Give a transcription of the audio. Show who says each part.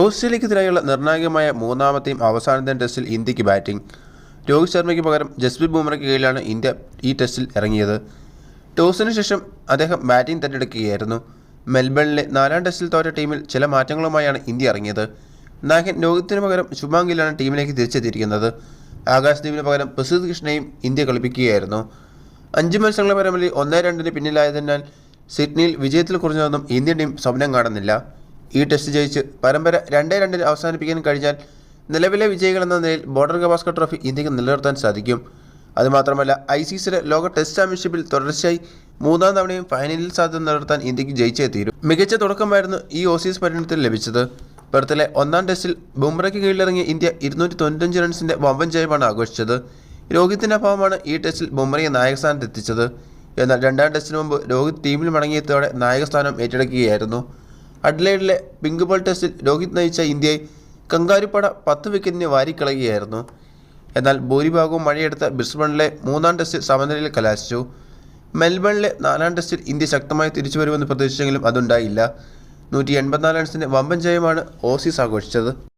Speaker 1: ഓസ്ട്രേലിയക്കെതിരായുള്ള നിർണായകമായ മൂന്നാമത്തെയും അവസാനത്തെയും ടെസ്റ്റിൽ ഇന്ത്യയ്ക്ക് ബാറ്റിംഗ്. രോഹിത് ശർമ്മയ്ക്ക് പകരം ജസ്പ്രീത് ബുംറയ്ക്ക് കീഴിലാണ് ഇന്ത്യ ഈ ടെസ്റ്റിൽ ഇറങ്ങിയത്. ടോസിന് ശേഷം അദ്ദേഹം ബാറ്റിംഗ് തെരഞ്ഞെടുക്കുകയായിരുന്നു. മെൽബണിലെ നാലാം ടെസ്റ്റിൽ തോറ്റ ടീമിൽ ചില മാറ്റങ്ങളുമായാണ് ഇന്ത്യ ഇറങ്ങിയത്. നായകൻ രോഹിത്തിന് പകരം ഗില്ലാണ് ടീമിലേക്ക് തിരിച്ചെത്തിയിരിക്കുന്നത്. ആകാശ്ദീപിന് പകരം പ്രസിദ്ധ് കൃഷ്ണയും ഇന്ത്യ കളിപ്പിക്കുകയായിരുന്നു. അഞ്ച് മത്സരങ്ങളെ പരമ്പരയിൽ ഒന്നേ രണ്ടിന് പിന്നിലായതിനാൽ സിഡ്നിയിൽ വിജയത്തിൽ കുറഞ്ഞതൊന്നും ഇന്ത്യൻ ടീം സ്വപ്നം കാണുന്നില്ല. ഈ ടെസ്റ്റ് ജയിച്ച് പരമ്പര രണ്ടേ രണ്ടിൽ അവസാനിപ്പിക്കാൻ കഴിഞ്ഞാൽ നിലവിലെ വിജയികൾ എന്ന നിലയിൽ ബോർഡർ ഗവാസ്കർ ട്രോഫി ഇന്ത്യയ്ക്ക് നിലനിർത്താൻ സാധിക്കും. അതുമാത്രമല്ല ഐ സി സിയുടെ ലോക ടെസ്റ്റ് ചാമ്പ്യൻഷിപ്പിൽ തുടർച്ചയായി മൂന്നാം തവണയും ഫൈനലിൽ സാധ്യത നിലനിർത്താൻ ഇന്ത്യയ്ക്ക് ജയിച്ചേ തീരും. മികച്ച തുടക്കമായിരുന്നു ഈ ഓസീസ് പര്യടനത്തിൽ ലഭിച്ചത്. പെർത്തിലെ ഒന്നാം ടെസ്റ്റിൽ ബുംറയ്ക്ക് കീഴിലിറങ്ങിയ ഇന്ത്യ ഇരുന്നൂറ്റി തൊണ്ണൂറ്റഞ്ച് റൺസിന്റെ വമ്പൻ ജയമാണ് ആഘോഷിച്ചത്. രോഹിത്തിന്റെ അഭാവമാണ് ഈ ടെസ്റ്റിൽ ബുംറയെ നായകസ്ഥാനത്ത് എന്നാൽ രണ്ടാം ടെസ്റ്റിന് മുമ്പ് രോഹിത് ടീമിൽ മടങ്ങിയെത്തോടെ നായകസ്ഥാനം ഏറ്റെടുക്കുകയായിരുന്നു. അഡ്ലൈഡിലെ പിങ്ക് ബോൾ ടെസ്റ്റിൽ രോഹിത് നയിച്ച ഇന്ത്യയെ കങ്കാരുപ്പട പത്ത് വിക്കറ്റിന് വാരിക്കളയുകയായിരുന്നു. എന്നാൽ ഭൂരിഭാഗവും മഴയെടുത്ത ബ്രിസ്ബണിലെ മൂന്നാം ടെസ്റ്റിൽ സമനിലയിൽ കലാശിച്ചു. മെൽബണിലെ നാലാം ടെസ്റ്റിൽ ഇന്ത്യ ശക്തമായി തിരിച്ചു വരുമെന്ന് പ്രതീക്ഷിച്ചെങ്കിലും അതുണ്ടായില്ല. നൂറ്റി എൺപത്തിനാല് റൺസിന്റെ വമ്പൻ ജയമാണ് ഓസീസ് ആഘോഷിച്ചത്.